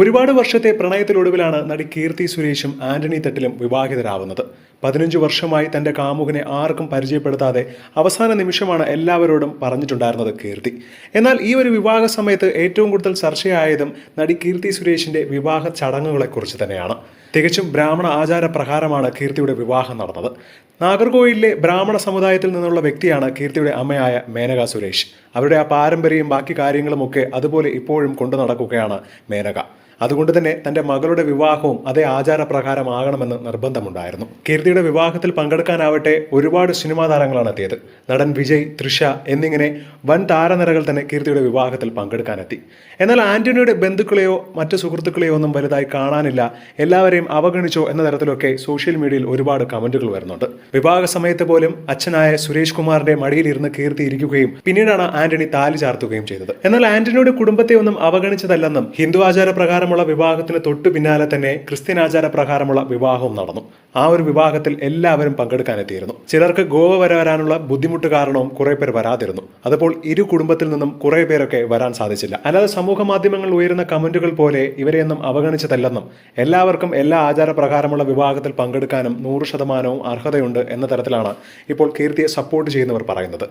ഒരുപാട് വർഷത്തെ പ്രണയത്തിലൊടുവിലാണ് നടി കീർത്തി സുരേഷും ആന്റണി തട്ടിലും വിവാഹിതരാവുന്നത്. പതിനഞ്ച് വർഷമായി തന്റെ കാമുകനെ ആർക്കും പരിചയപ്പെടുത്താതെ അവസാന നിമിഷമാണ് എല്ലാവരോടും പറഞ്ഞിട്ടുണ്ടായിരുന്നത് കീർത്തി. എന്നാൽ ഈ ഒരു വിവാഹ സമയത്ത് ഏറ്റവും കൂടുതൽ ചർച്ചയായതും നടി കീർത്തി സുരേഷിന്റെ വിവാഹ ചടങ്ങുകളെക്കുറിച്ച് തന്നെയാണ്. തികച്ചും ബ്രാഹ്മണ ആചാര പ്രകാരമാണ് കീർത്തിയുടെ വിവാഹം നടന്നത്. നാഗർകോയിലെ ബ്രാഹ്മണ സമുദായത്തിൽ നിന്നുള്ള വ്യക്തിയാണ് കീർത്തിയുടെ അമ്മയായ മേനക സുരേഷ്. അവരുടെ ആ പാരമ്പര്യവും ബാക്കി കാര്യങ്ങളുമൊക്കെ അതുപോലെ ഇപ്പോഴും കൊണ്ടു നടക്കുകയാണ് മേനക. അതുകൊണ്ട് തന്നെ തന്റെ മകളുടെ വിവാഹവും അതേ ആചാരപ്രകാരമാകണമെന്ന് നിർബന്ധമുണ്ടായിരുന്നു. കീർത്തിയുടെ വിവാഹത്തിൽ പങ്കെടുക്കാനാവട്ടെ ഒരുപാട് സിനിമാ താരങ്ങളാണ് എത്തിയത് നടൻ വിജയ് തൃഷ എന്നിങ്ങനെ വൻ താരനിരകൾ തന്നെ കീർത്തിയുടെ വിവാഹത്തിൽ പങ്കെടുക്കാനെത്തി. എന്നാൽ ആന്റണിയുടെ ബന്ധുക്കളെയോ മറ്റു സുഹൃത്തുക്കളെയോ ഒന്നും വലുതായി കാണാനില്ല. എല്ലാവരെയും അവഗണിച്ചോ എന്ന തരത്തിലൊക്കെ സോഷ്യൽ മീഡിയയിൽ ഒരുപാട് കമന്റുകൾ വരുന്നുണ്ട്. വിവാഹ സമയത്ത് പോലും അച്ഛനായ സുരേഷ് കുമാറിന്റെ മടിയിലിരുന്ന് കീർത്തി ഇരിക്കുകയും പിന്നീടാണ് ആന്റണി താലി ചാർത്തുകയും ചെയ്തത്. എന്നാൽ ആന്റണിയുടെ കുടുംബത്തെ ഒന്നും അവഗണിച്ചതല്ലെന്നും ഹിന്ദു ആചാര പ്രകാരമുള്ള വിവാഹത്തിന് തൊട്ടു പിന്നാലെ തന്നെ ക്രിസ്ത്യൻ ആചാര പ്രകാരമുള്ള വിവാഹവും നടന്നു. ആ ഒരു വിവാഹത്തിൽ എല്ലാവരും പങ്കെടുക്കാനെത്തിയിരുന്നു. ചിലർക്ക് ഗോവ വരെ വരാനുള്ള ബുദ്ധിമുട്ട് കാരണവും കുറെ പേർ വരാതിരുന്നു. അതപ്പോൾ ഇരു കുടുംബത്തിൽ നിന്നും കുറെ പേരൊക്കെ വരാൻ സാധിച്ചില്ല. അല്ലാതെ സമൂഹ മാധ്യമങ്ങളിൽ ഉയരുന്ന കമന്റുകൾ പോലെ ഇവരെയൊന്നും അവഗണിച്ചതല്ലെന്നും എല്ലാവർക്കും എല്ലാ ആചാര പ്രകാരമുള്ള വിവാഹത്തിൽ പങ്കെടുക്കാനും നൂറ് ശതമാനവും അർഹതയുണ്ട് എന്ന തരത്തിലാണ് ഇപ്പോൾ കീർത്തിയെ സപ്പോർട്ട് ചെയ്യുന്നവർ പറയുന്നത്.